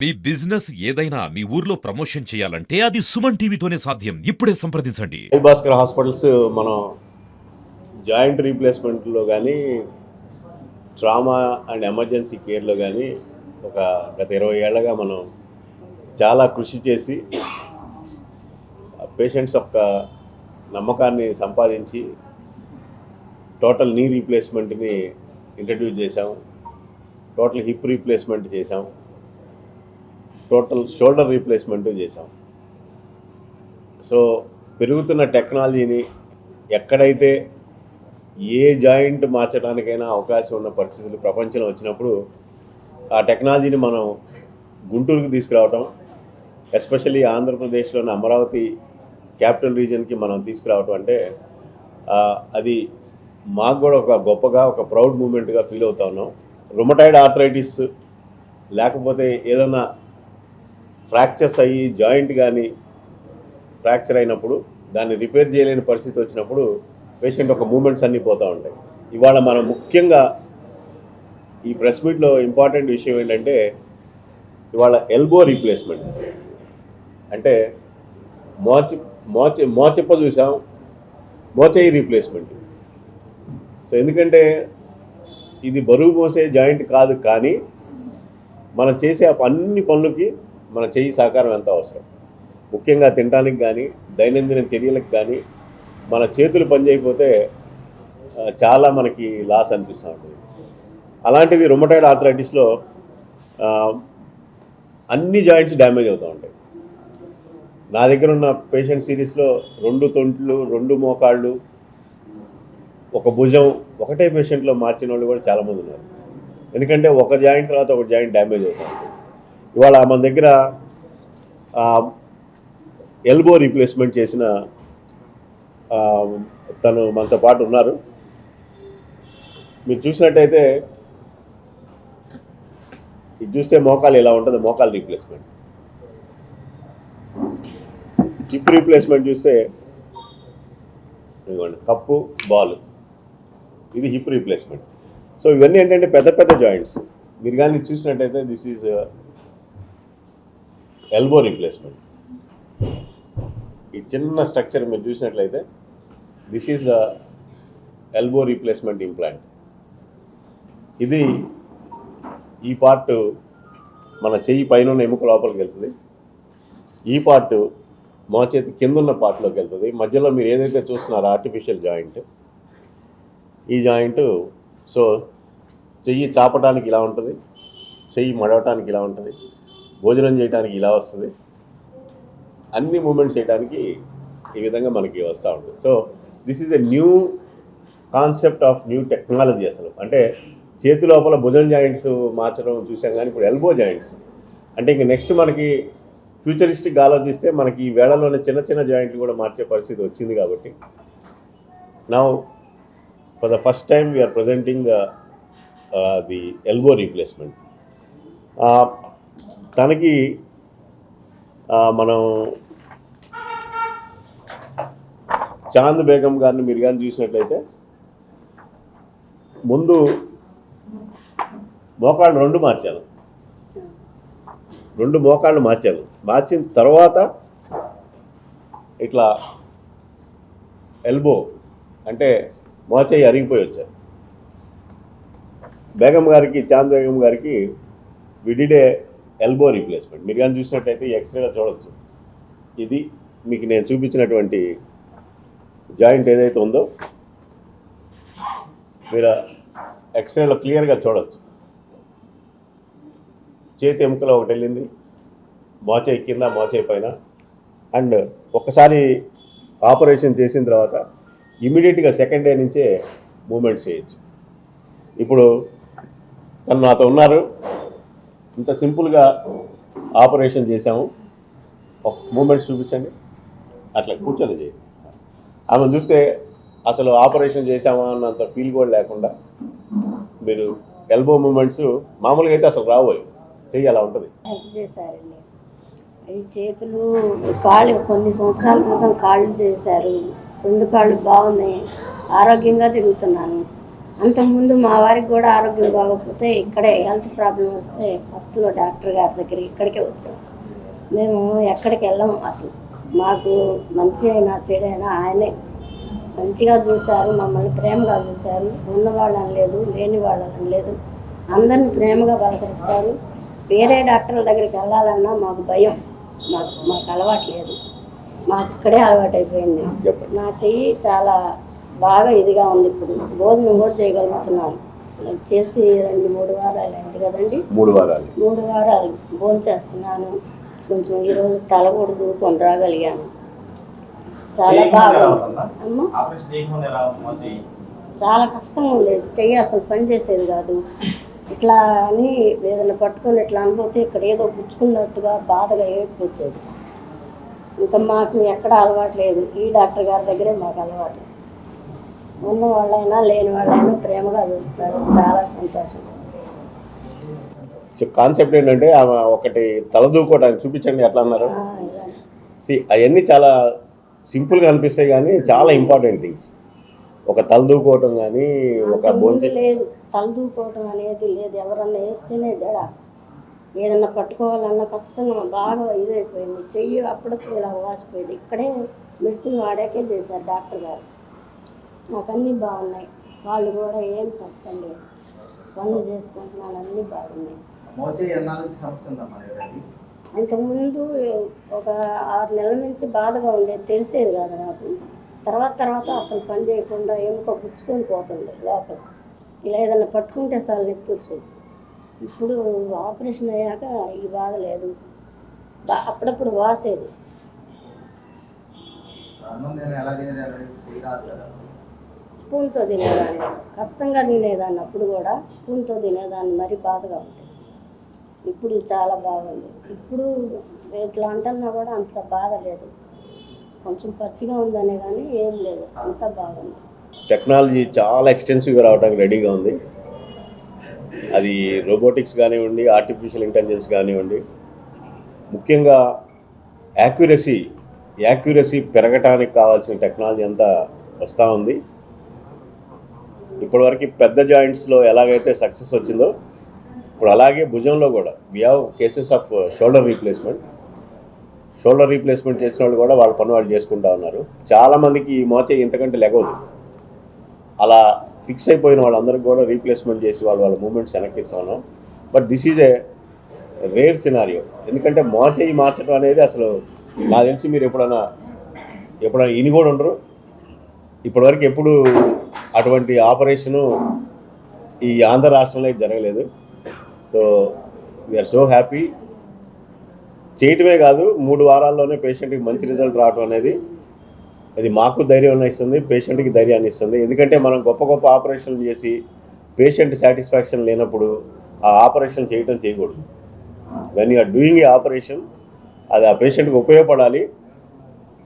మీ business ఏదైనా మీ ఊర్లో promotion చేయాలంటే అది సుమన్ టీవీతోనే సాధ్యం. ఇప్పుడే సంప్రదించండి. భాస్కర్ హాస్పిటల్స్ మనం జాయింట్ రీప్లేస్మెంట్లో కానీ ట్రామా అండ్ ఎమర్జెన్సీ కేర్లో కానీ ఒక గత ఇరవై ఏళ్ళగా మనం చాలా కృషి చేసి పేషెంట్స్ యొక్క నమ్మకాన్ని సంపాదించి టోటల్ నీ రీప్లేస్మెంట్ని ఇంట్రడ్యూస్ చేసాం టోటల్ హిప్ రీప్లేస్మెంట్ చేసాం టోటల్ షోల్డర్ రీప్లేస్మెంట్ చేసాం సో పెరుగుతున్న టెక్నాలజీని ఎక్కడైతే ఏ జాయింట్ మార్చడానికైనా అవకాశం ఉన్న పరిస్థితులు ప్రపంచంలో వచ్చినప్పుడు ఆ టెక్నాలజీని మనం గుంటూరుకు తీసుకురావటం ఎస్పెషల్లీ ఆంధ్రప్రదేశ్లోని అమరావతి క్యాపిటల్ రీజన్కి మనం తీసుకురావటం అంటే అది మాకు కూడా ఒక గొప్పగా ఒక ప్రౌడ్ మూమెంట్గా ఫీల్ అవుతా ఉన్నాం. రుమటైడ్ ఆర్థరైటిస్ లేకపోతే ఏదైనా ఫ్రాక్చర్స్ అయ్యి జాయింట్ కానీ ఫ్రాక్చర్ అయినప్పుడు దాన్ని రిపేర్ చేయలేని పరిస్థితి వచ్చినప్పుడు పేషెంట్ ఒక మూమెంట్స్ అన్నీ పోతూ ఉంటాయి. ఇవాళ మనం ముఖ్యంగా ఈ ప్రెస్ మీట్లో ఇంపార్టెంట్ విషయం ఏంటంటే ఇవాళ ఎల్బో రీప్లేస్మెంట్. అంటే మోచి మోచి మోచెప్ప చూసాం మోచేయి రీప్లేస్మెంట్. సో ఎందుకంటే ఇది బరువు మోసే జాయింట్ కాదు కానీ మనం చేసే అన్ని పనులకి మన చెయ్యి సహకారం ఎంత అవసరం? ముఖ్యంగా తినడానికి కానీ దైనందిన చర్యలకు కానీ మన చేతులు పనిచేయకపోతే చాలా మనకి లాస్ అనిపిస్తూ ఉంటుంది. అలాంటిది రొమటైడ్ ఆర్థరైటిస్లో అన్ని జాయింట్స్ డ్యామేజ్ అవుతూ ఉంటాయి. నా దగ్గర ఉన్న పేషెంట్ సిరీస్లో రెండు తొంట్లు రెండు మోకాళ్ళు ఒక భుజం ఒకటే పేషెంట్లో మార్చిన వాళ్ళు కూడా చాలామంది ఉన్నారు. ఎందుకంటే ఒక జాయింట్ తర్వాత ఒక జాయింట్ డ్యామేజ్ అవుతూ ఉంటుంది. ఇవాళ మన దగ్గర ఎల్బో రీప్లేస్మెంట్ చేసిన తను మనతో పాటు ఉన్నారు. మీరు చూసినట్టయితే ఇది చూస్తే మోకాలు ఎలా ఉంటుంది మోకాలు రీప్లేస్మెంట్. హిప్ రీప్లేస్మెంట్ చూస్తే ఇదిగోండి కప్పు బాల్. ఇది హిప్ రీప్లేస్మెంట్. సో ఇవన్నీ ఏంటంటే పెద్ద పెద్ద జాయింట్స్. మీరు కానీ చూసినట్టయితే దిస్ ఈజ్ ఎల్బో రీప్లేస్మెంట్ ఈ చిన్న స్ట్రక్చర్ మీరు చూసినట్లయితే this is the elbow replacement implant ఇది ఈ పార్ట్ మన చెయ్యి పైన ఎముక లోపలికి వెళ్తుంది. ఈ పార్ట్ మా చేతి కిందున్న పార్ట్లోకి వెళ్తుంది. మధ్యలో మీరు ఏదైతే చూస్తున్నారో ఆర్టిఫిషియల్ జాయింట్ ఈ జాయింట్ సో చెయ్యి చాపడానికి ఇలా ఉంటుంది. చెయ్యి మడవటానికి ఇలా ఉంటుంది. భోజనం చేయడానికి ఇలా వస్తుంది. అన్ని మూమెంట్స్ చేయడానికి ఈ విధంగా మనకి వస్తూ ఉంటుంది. So this is a new concept of new technology అసలు. అంటే చేతి లోపల భుజం జాయింట్స్ మార్చడం చూసాం కానీ ఇప్పుడు ఎల్బో జాయింట్స్. అంటే ఇంక నెక్స్ట్ మనకి ఫ్యూచరిస్టిక్ ఆలోచిస్తే మనకి ఈ వేళలోనే చిన్న చిన్న జాయింట్లు కూడా మార్చే పరిస్థితి వచ్చింది కాబట్టి. నా for the first time we're presenting the elbow replacement తనకి మనం చాంద్ బేగం గారిని మీరు కానీ చూసినట్లయితే ముందు మోకాళ్ళు రెండు మార్చాను రెండు మోకాళ్ళు మార్చాను మార్చిన తర్వాత ఇట్లా ఎల్బో అంటే మోచేయి అరిగిపోయి వచ్చారు. బేగం గారికి చాంద్ బేగం గారికి విడిడే ఎల్బో రీప్లేస్మెంట్ మీరు కానీ చూసినట్టయితే ఈ ఎక్స్రేలో చూడవచ్చు ఇది మీకు నేను చూపించినటువంటి జాయింట్ ఏదైతే ఉందో మీరు ఎక్స్రేలో క్లియర్గా చూడవచ్చు చేతి ఎముకలో ఒకటి వెళ్ళింది మోచే కింద మోచే పైన. అండ్ ఒక్కసారి ఆపరేషన్ చేసిన తర్వాత ఇమీడియట్గా సెకండ్ డే నుంచే మూమెంట్స్ చేయొచ్చు. ఇప్పుడు తను నాతో ఉన్నారు. ఇంత సింపుల్గా ఆపరేషన్ చేసాము ఒక మూమెంట్స్ చూపించండి. అట్లా కూర్చొని చేయండి. ఆమె చూస్తే అసలు ఆపరేషన్ చేసామా అన్నంత ఫీల్ కూడా లేకుండా మీరు ఎల్బో మూమెంట్స్ మామూలుగా అయితే అసలు రాబోయే చెయ్యి అలా ఉంటుంది. చేశారండి. ఈ చేతులు కాళ్ళు కొన్ని సంవత్సరాల క్రితం కాళ్ళు చేశారు. రెండు కాళ్ళు బాగున్నాయి. ఆరోగ్యంగా తిరుగుతున్నాను. అంతకుముందు మా వారికి కూడా ఆరోగ్యం బాగోకపోతే ఇక్కడే హెల్త్ ప్రాబ్లం వస్తే ఫస్ట్లో డాక్టర్ గారి దగ్గరికి ఇక్కడికే వచ్చాం. మేము ఎక్కడికి వెళ్ళాం అసలు. మాకు మంచి అయినా చెడైనా ఆయనే. మంచిగా చూశారు మమ్మల్ని ప్రేమగా చూశారు. ఉన్నవాళ్ళని లేదు లేని వాళ్ళని లేదు. అందరిని ప్రేమగా పలకరిస్తారు వేరే డాక్టర్ల దగ్గరికి వెళ్ళాలన్నా మాకు భయం. మాకు మాకు అలవాటు లేదు. మాకు ఇక్కడే అలవాటు అయిపోయింది నా చెయ్యి చాలా బాగా ఇదిగా ఉంది ఇప్పుడు. భోజనం కూడా చేయగలుగుతున్నాను. నేను చేసి రెండు మూడు వారాలు అయింది కదండి. మూడు వారాలు. మూడు వారాలు భోజనం చేస్తున్నాను. కొంచెం ఈరోజు తల కూడా దూకొని రాగలిగాను. చాలా బాగా చాలా కష్టంగా ఉండేది. చెయ్యి అసలు పని చేసేది కాదు. ఇట్లా అని ఏదైనా పట్టుకొని ఇట్లా అనుకుంటే ఇక్కడ ఏదో గుచ్చుకున్నట్టుగా బాధగా ఏడుపు వచ్చేది ఇంకా మాకు ఎక్కడ అలవాటు లేదు. ఈ డాక్టర్ గారి దగ్గరే మాకు అలవాటు. ఉన్న వాళ్ళైనా లేని వాళ్ళైనా ప్రేమగా చూస్తారు. చాలా సంతోషం. కాన్సెప్ట్ ఏంటంటే ఆమె ఒకటి తలదూకోవడానికి చూపించండి ఎట్లా అన్నారు. అవన్నీ చాలా సింపుల్గా అనిపిస్తాయి కానీ చాలా ఇంపార్టెంట్ థింగ్స్ ఒక తలదూకోవటం కానీ ఒక లేదు. తలదూకోవటం అనేది లేదు. ఎవరన్నా వేస్తేనే జడ. ఏదన్నా పట్టుకోవాలన్నా కష్టంగా బాగా ఇదైపోయింది. చెయ్యి అప్పుడప్పుడు ఇలా వాసిపోయేది. ఇక్కడే మెడిసిన్ వాడాకే చేశారు డాక్టర్ గారు. నాకు అన్నీ బాగున్నాయి. వాళ్ళు కూడా ఏం కష్టం లేదు. పనులు చేసుకుంటున్నాను అన్నీ బాగున్నాయి. అంతకుముందు ఒక ఆరు నెలల నుంచి బాధగా ఉండేది. తెలిసేది కాదు నాకు. తర్వాత తర్వాత అసలు పని చేయకుండా ఎముక పుచ్చుకొని పోతుంది లోపల. ఇలా ఏదైనా పట్టుకుంటే అసలు నొప్పి వచ్చేది. ఇప్పుడు ఆపరేషన్ అయ్యాక ఈ బాధ లేదు. అప్పుడప్పుడు వాసేది. స్పూన్తో తినేదాన్ని. కష్టంగా తినేదాన్ని. అప్పుడు కూడా స్పూన్తో తినేదాన్ని. మరీ బాధగా ఉంటుంది. ఇప్పుడు చాలా బాగుంది. ఇప్పుడు ఇట్లా అంటున్నా కూడా అంత బాధ లేదు. కొంచెం పచ్చిగా ఉందనే కానీ ఏం లేదు. అంత బాగుంది. టెక్నాలజీ చాలా ఎక్స్టెన్సివ్గా రావడానికి రెడీగా ఉంది. అది రోబోటిక్స్ కానివ్వండి ఆర్టిఫిషియల్ ఇంటెలిజెన్స్ కానివ్వండి ముఖ్యంగా యాక్యురసీ యాక్యురసీ పెరగటానికి కావాల్సిన టెక్నాలజీ అంతా వస్తూ ఉంది. ఇప్పటివరకు పెద్ద జాయింట్స్లో ఎలాగైతే సక్సెస్ వచ్చిందో ఇప్పుడు అలాగే భుజంలో కూడా we have cases of shoulder replacement shoulder replacement చేసిన వాళ్ళు కూడా వాళ్ళ పని వాళ్ళు చేసుకుంటా ఉన్నారు. చాలామందికి ఈ మోచే ఇంతకంటే లెగవదు. అలా ఫిక్స్ అయిపోయిన వాళ్ళందరికీ కూడా రీప్లేస్మెంట్ చేసి వాళ్ళు వాళ్ళ మూమెంట్స్ వెనక్కిస్తా ఉన్నాం. But this is a rare scenario ఎందుకంటే మోచేయి మార్చడం అనేది అసలు నాకు తెలిసి మీరు ఎప్పుడైనా ఎప్పుడైనా ఇని కూడా ఉండరు. ఇప్పటివరకు ఎప్పుడు అటువంటి ఆపరేషను ఈ ఆంధ్ర రాష్ట్రంలో అయితే జరగలేదు. సో వీఆర్ సో హ్యాపీ చేయటమే కాదు మూడు వారాల్లోనే పేషెంట్కి మంచి రిజల్ట్ రావడం అనేది అది మాకు ధైర్యం ఇస్తుంది పేషెంట్కి ధైర్యాన్ని ఇస్తుంది. ఎందుకంటే మనం గొప్ప గొప్ప ఆపరేషన్లు చేసి పేషెంట్ సాటిస్ఫాక్షన్ లేనప్పుడు ఆ ఆపరేషన్ చేయటం చేయకూడదు. When you're doing a operation అది ఆ పేషెంట్కి ఉపయోగపడాలి.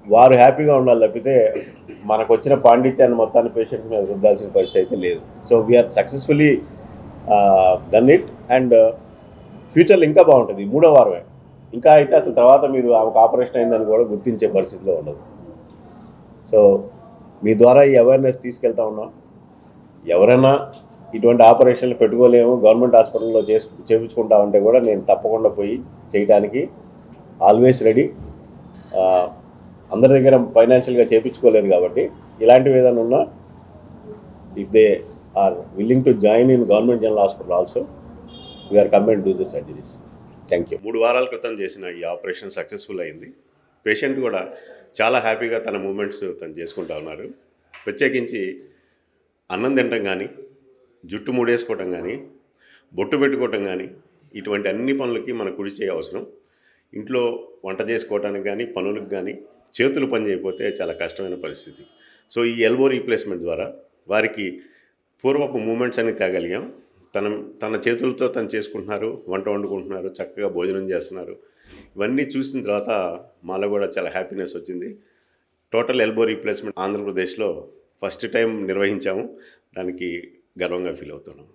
వారు హ్యాపీగా ఉండాలి తప్పితే మనకు వచ్చిన పాండిత్యాన్ని మొత్తాన్ని పేషెంట్స్ మీద రుద్దాల్సిన పరిస్థితి అయితే లేదు. So we're successfully done it and ఫ్యూచర్లో ఇంకా బాగుంటుంది. మూడో వారమే. ఇంకా అయితే అసలు తర్వాత మీరు ఆమెకు ఆపరేషన్ అయిందని కూడా గుర్తించే పరిస్థితిలో ఉండదు. సో మీ ద్వారా ఈ అవేర్నెస్ తీసుకెళ్తా ఉన్నాం. ఎవరైనా ఇటువంటి ఆపరేషన్లు పెట్టుకోలేము గవర్నమెంట్ హాస్పిటల్లో చేసు చేయించుకుంటా ఉంటే కూడా నేను తప్పకుండా పోయి చేయడానికి ఆల్వేస్ రెడీ అందరి దగ్గర ఫైనాన్షియల్గా చేయించుకోలేరు కాబట్టి ఇలాంటివి ఏదైనా ఉన్నా if they are willing to join in government general hospital also we're come do the surgeries thank you మూడు వారాల క్రితం చేసిన ఈ ఆపరేషన్ సక్సెస్ఫుల్ అయింది. పేషెంట్ కూడా చాలా హ్యాపీగా తన మూమెంట్స్ తను చేసుకుంటా ఉన్నారు. ప్రత్యేకించి అన్నం తినటం కానీ జుట్టు మూడేసుకోవటం కానీ బొట్టు పెట్టుకోవటం కానీ ఇటువంటి అన్ని పనులకి మన కుడి చేయ అవసరం. ఇంట్లో వంట చేసుకోవటానికి కానీ పనులకు కానీ చేతులు పని చేయకపోతే చాలా కష్టమైన పరిస్థితి. సో ఈ ఎల్బో రీప్లేస్మెంట్ ద్వారా వారికి పూర్వపు మూమెంట్స్ అన్ని తేగలిగాం. తన తన చేతులతో తను చేసుకుంటున్నారు వంట వండుకుంటున్నారు చక్కగా భోజనం చేస్తున్నారు. ఇవన్నీ చూసిన తర్వాత మాలో కూడా చాలా హ్యాపీనెస్ వచ్చింది. టోటల్ ఎల్బో రీప్లేస్మెంట్ ఆంధ్రప్రదేశ్లో ఫస్ట్ టైం నిర్వహించాము. దానికి గర్వంగా ఫీల్ అవుతున్నాం.